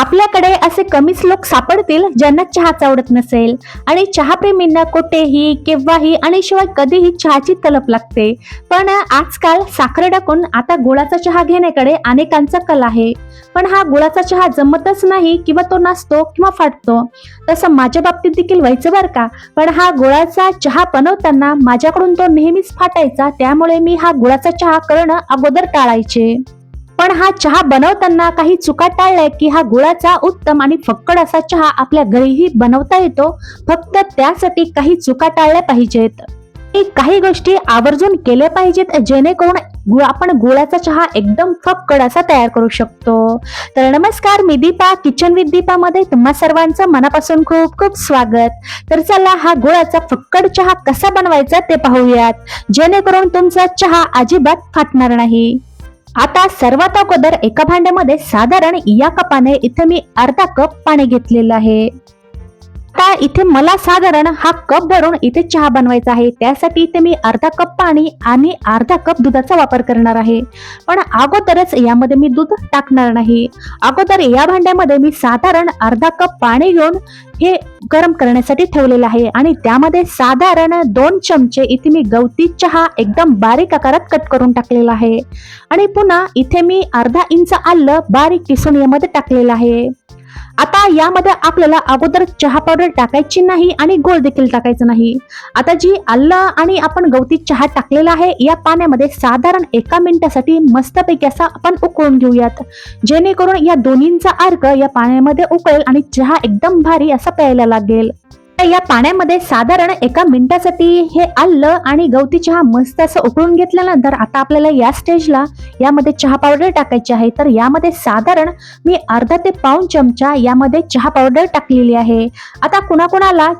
आपल्याकडे असे कमीच लोक सापडतील ज्यांना चहाच आवडत नसेल. आणि चहाप्रेमींना कुठेही केव्हाही आणि शिवाय कधीही चहाची तलप लागते. पण आजकाल साखर टाकून आता गुळाचा चहा घेण्याकडे अनेकांचा कल आहे. पण हा गुळाचा चहा जमतच नाही किंवा तो नसतो किंवा फाटतो. तसं माझ्या बाबतीत देखील व्हायचं बरं का? पण हा गुळाचा चहा बनवताना माझ्याकडून तो नेहमीच फाटायचा. त्यामुळे मी हा गुळाचा चहा करणं अगोदर टाळायचे. पण हा चहा बनवताना काही चुका टाळल्या की हा गुळाचा उत्तम आणि फक्कड असा चहा आपल्या घरीही बनवता येतो. फक्त त्यासाठी काही चुका टाळल्या पाहिजेत. काही गोष्टी आवर्जून केल्या पाहिजेत जेणेकरून गुळ आपण गुळाचा चहा एकदम फक्कड असा तयार करू शकतो. तर नमस्कार मी दीपा किचन विथ दीपा मध्ये तुम्हा सर्वांचं मनापासून खूप खूप स्वागत. तर चला हा गुळाचा फक्कड चहा कसा बनवायचा ते पाहूयात. जेणेकरून तुमचा चहा अजिबात फाटणार नाही. आता सर्वात अगोदर एका भांड्यामध्ये साधारण या कपाने इथे मी अर्धा कप पाणी घेतलेलं आहे. आता इथे मला साधारण हा कप भरून इथे चहा बनवायचा आहे. त्यासाठी इथे मी अर्धा कप पाणी आणि अर्धा कप दुधाचा वापर करणार आहे. पण अगोदरच यामध्ये मी दूध टाकणार नाही. अगोदर या भांड्यामध्ये मी साधारण अर्धा कप पाणी घेऊन हे गरम करण्यासाठी ठेवलेलं आहे. आणि त्यामध्ये साधारण दोन चमचे इथे मी गवती चहा एकदम बारीक आकारात कट करून टाकलेला आहे. आणि पुन्हा इथे मी अर्धा इंच आलं बारीक किसून यामध्ये टाकलेलं आहे. आता यामध्ये आपल्याला अगोदर चहा पावडर टाकायची नाही आणि गोळ देखील टाकायचं नाही. आता जी आल्ला आणि आपण गवती चहा टाकलेला आहे या पाण्यामध्ये साधारण एका मिनिटासाठी मस्तपैकी असा आपण उकळून घेऊयात. जेणेकरून या दोन्हींचा अर्क या पाण्यामध्ये उकळेल आणि चहा एकदम भारी असा प्यायला लागेल. या पाण्यामध्ये साधारण एका मिनिटासाठी हे आलं आणि गवती चहा मस्त असं उकळून घेतल्यानंतर आता आपल्याला या स्टेजला यामध्ये चहा पावडर टाकायची आहे. तर यामध्ये साधारण मी अर्धा ते पाऊन चमचा यामध्ये चहा पावडर टाकलेली आहे. आता कुणाकुणाला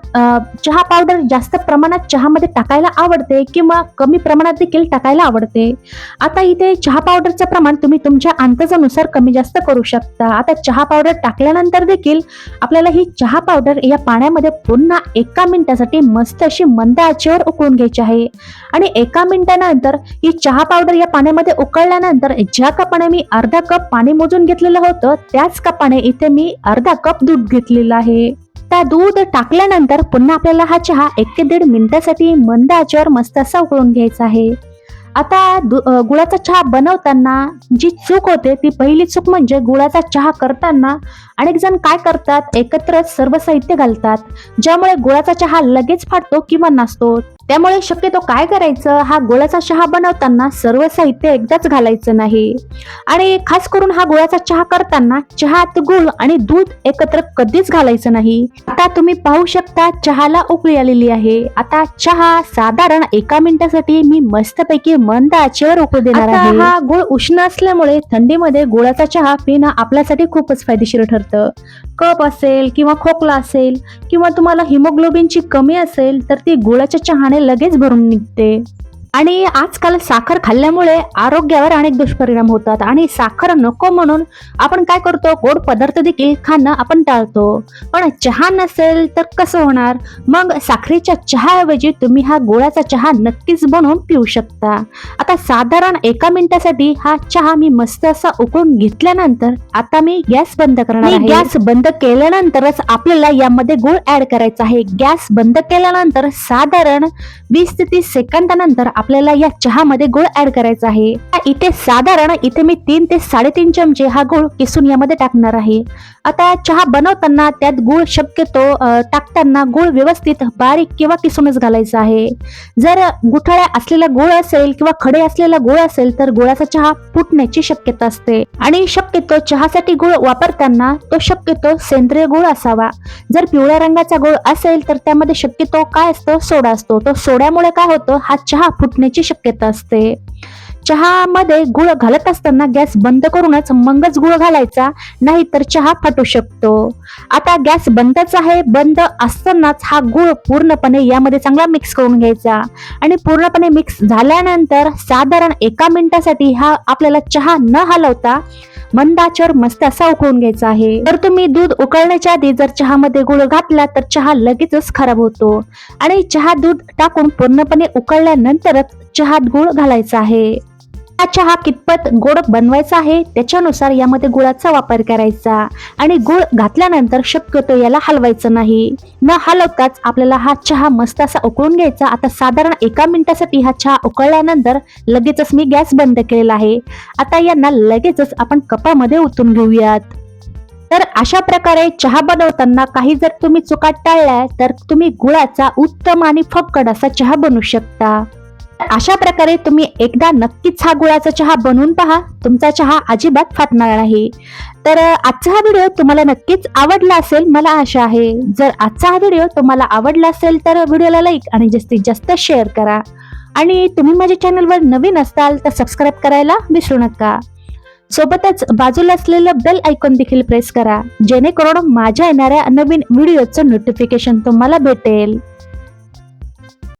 चहा पावडर जास्त प्रमाणात चहामध्ये टाकायला आवडते किंवा कमी प्रमाणात देखील टाकायला आवडते? आता इथे चहा पावडरचं प्रमाण तुम्ही तुमच्या अंदाजानुसार कमी जास्त करू शकता. आता चहा पावडर टाकल्यानंतर देखील आपल्याला ही चहा पावडर या पाण्यामध्ये पूर्ण पुन्हा एका मिनिटासाठी मस्त अशी मंद आचेवर उकळून घ्यायची आहे. आणि एका मिनिटानंतर ही चहा पावडर या पाण्यामध्ये उकळल्यानंतर ज्या कपाने मी अर्धा कप पाणी मोजून घेतलेलं होतं त्याच कपाने इथे मी अर्धा कप दूध घेतलेलं आहे. त्या दूध टाकल्यानंतर पुन्हा आपल्याला हा चहा एक ते दीड मिनिटासाठी मंद आचेवर मस्त असा उकळून घ्यायचा आहे. आता गुळाचा चहा बनवताना जी चूक होते ती पहिली चूक म्हणजे गुळाचा चहा करताना अनेक जण काय करतात? एकत्रच सर्व साहित्य घालतात ज्यामुळे गुळाचा चहा लगेच फाटतो किंवा नसतो. त्यामुळे शक्यतो काय करायचं? हा गुळाचा चहा बनवताना सर्व साहित्य एकदाच घालायचं नाही. आणि खास करून हा गुळाचा चहा करताना चहात गुळ आणि दूध एकत्र कधीच घालायचं नाही. आता तुम्ही पाहू शकता चहाला उकळी आलेली आहे. आता चहा साधारण एका मिनिटासाठी मी मस्तपैकी मंद आचेवर उकळू देणार आहे. हा गुळ उष्ण असल्यामुळे थंडीमध्ये गुळाचा चहा पिणं आपल्यासाठी खूपच फायदेशीर ठरतं. कप असेल किंवा खोकला असेल किंवा तुम्हाला हिमोग्लोबिनची कमी असेल तर ती गुळाच्या चहाने लगेच भरून निघते. आणि आजकाल साखर खाल्ल्यामुळे आरोग्यावर अनेक दुष्परिणाम होतात. आणि साखर नको म्हणून आपण काय करतो? गोड पदार्थ देखील खाणं आपण टाळतो. पण चहा नसेल तर कसं होणार? मग साखरेच्या चहाऐवजी तुम्ही हा गुळाचा चहा नक्कीच बनवून पिऊ शकता. आता साधारण एका मिनिटासाठी हा चहा मी मस्त असा उकळून घेतल्यानंतर आता मी गॅस बंद करणार गॅस बंद केल्यानंतरच आपल्याला यामध्ये गुळ ऍड करायचा आहे. गॅस बंद केल्यानंतर साधारण वीस ते तीस सेकंदानंतर आपल्याला या चहामध्ये गुळ ऍड करायचा आहे. इथे साधारण इथे मी तीन ते साडेतीन चमचे हा गुळ किसून यामध्ये टाकणार आहे. आता चहा बनवताना त्यात गुळ शक्यतो टाकताना गुळ व्यवस्थित बारीक किंवा किसूनच घालायचा आहे. जर गुठळ्या असलेला गुळ असेल किंवा खडे असलेला गुळ असेल तर गुळाचा चहा फुटण्याची शक्यता असते. आणि शक्यतो चहासाठी गुळ वापरताना तो शक्यतो सेंद्रिय गुळ असावा. जर पिवळ्या रंगाचा गुळ असेल तर त्यामध्ये शक्यतो काय असतो? सोडा असतो. तो सोड्यामुळे काय होतं? हा चहा फुट फुटण्याची शक्यता असते. चहामध्ये गुळ घालत असताना गॅस बंद करूनच मगच गुळ घालायचा नाही तर चहा फाटू शकतो. आता गॅस बंदच आहे बंद असतानाच हा गुळ पूर्णपणे यामध्ये चांगला मिक्स करून घ्यायचा. आणि पूर्णपणे मिक्स झाल्यानंतर साधारण एका मिनिटासाठी हा आपल्याला चहा न हलवता मंदाचर मस्त असा उकळून घ्यायचा आहे. तर तुम्ही दूध उकळण्याच्या आधी जर चहामध्ये गुळ घातला तर चहा लगेचच खराब होतो. आणि चहा दूध टाकून पूर्णपणे उकळल्यानंतरच चहात गुळ घालायचा आहे. हा चहा कितपत गोड बनवायचा आहे त्याच्यानुसार यामध्ये गुळाचा वापर करायचा. आणि गुळ घातल्यानंतर शक्यतो याला हलवायचं नाही. न हलवताच आपल्याला हा चहा मस्त असा उकळून घ्यायचा. आता साधारण एका मिनिटासाठी हा चहा उकळल्यानंतर लगेचच मी गॅस बंद केलेला आहे. आता यांना लगेचच आपण कपामध्ये ओतून घेऊयात. तर अशा प्रकारे चहा बनवताना काही जर तुम्ही चुका टाळल्या तर तुम्ही गुळाचा उत्तम आणि फक्कड असा चहा बनवू शकता. अशा प्रकारे तुम्ही एकदा नक्कीच हा गुळाचा चहा बनवून पहा. तुमचा चहा अजिबात फाटणार नाही. तर आजचा हा व्हिडिओ तुम्हाला नक्कीच आवडला असेल मला आशा आहे. जर आजचा हा व्हिडिओ तुम्हाला आवडला असेल तर व्हिडिओला लाईक आणि जास्तीत जास्त शेअर करा. आणि तुम्ही माझ्या चॅनलवर नवीन असाल तर सबस्क्राईब करायला विसरू नका. सोबतच बाजूला असलेलं बेल आयकॉन देखील प्रेस करा. जेणेकरून माझ्या येणाऱ्या नवीन व्हिडिओचं नोटिफिकेशन तुम्हाला भेटेल.